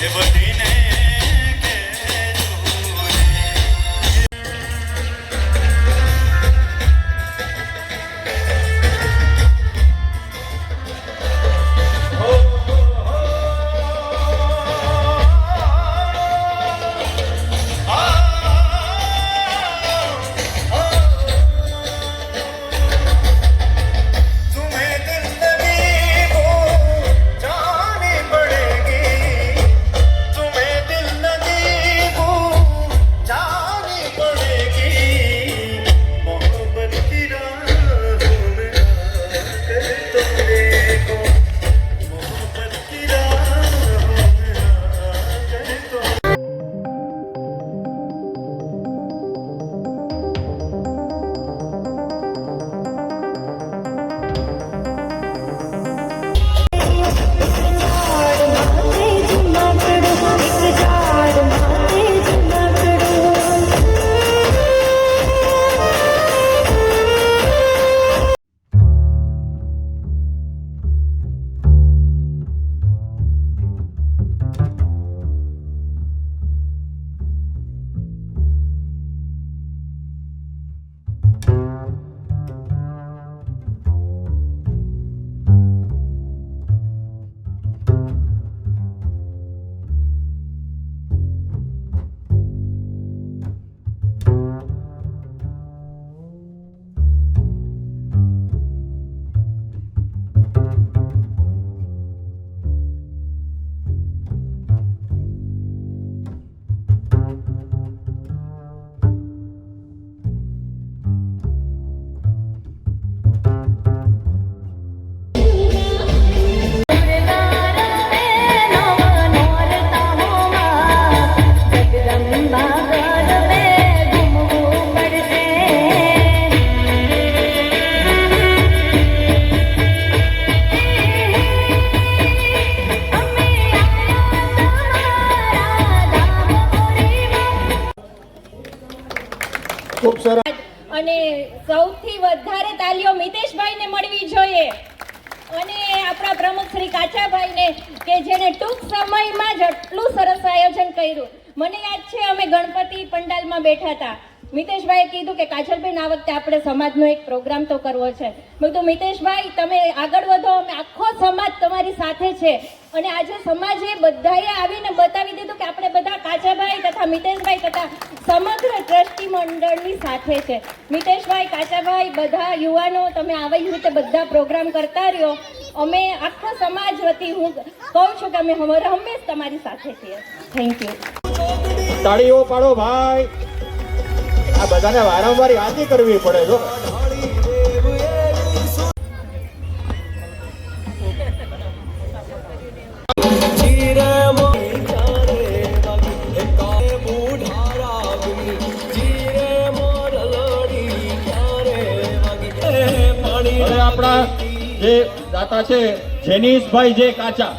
Levantei ખૂબ સરસ. અને સૌથી વધારે તાલીઓ મિતેશભાઈને મળવી જોઈએ. અને આપણા પ્રમુખ શ્રી કાચાભાઈને, કે જેને ટૂંક સમયમાં જ આટલું સરસ આયોજન કર્યું. મને યાદ છે, અમે ગણપતિ પંડાલમાં બેઠા હતા. મિતેશભાઈએ કીધું કે કાજલબેન, આ વખતે આપણે સમાજનો એક પ્રોગ્રામ તો કરવો છે. મેં કીધું, મિતેશભાઈ, તમે આગળ વધો, અમે આખો સમાજ તમારી સાથે છે. અને આજે સમાજે બધાએ આવીને બતાવી દીધું કે આપણે બધા કાચાભાઈ તથા મિતેશભાઈ તથા સમગ્ર મંડળની સાથે છે. મિતેશભાઈ, કાચાભાઈ, બધા યુવાનો, તમે આવી રીતે બધા પ્રોગ્રામ કરતા રહ્યો. અમે આખો સમાજ વતી હું કહું છું કે અમે અમારે હંમેશ તમારી સાથે છીએ. થેન્ક યુ તાળીઓ પાડો ભાઈ. આ બધાને વારંવાર યાદ કરવી પડે, જો. આપણા જે દાતા છે જેનીશભાઈ જે કાચા.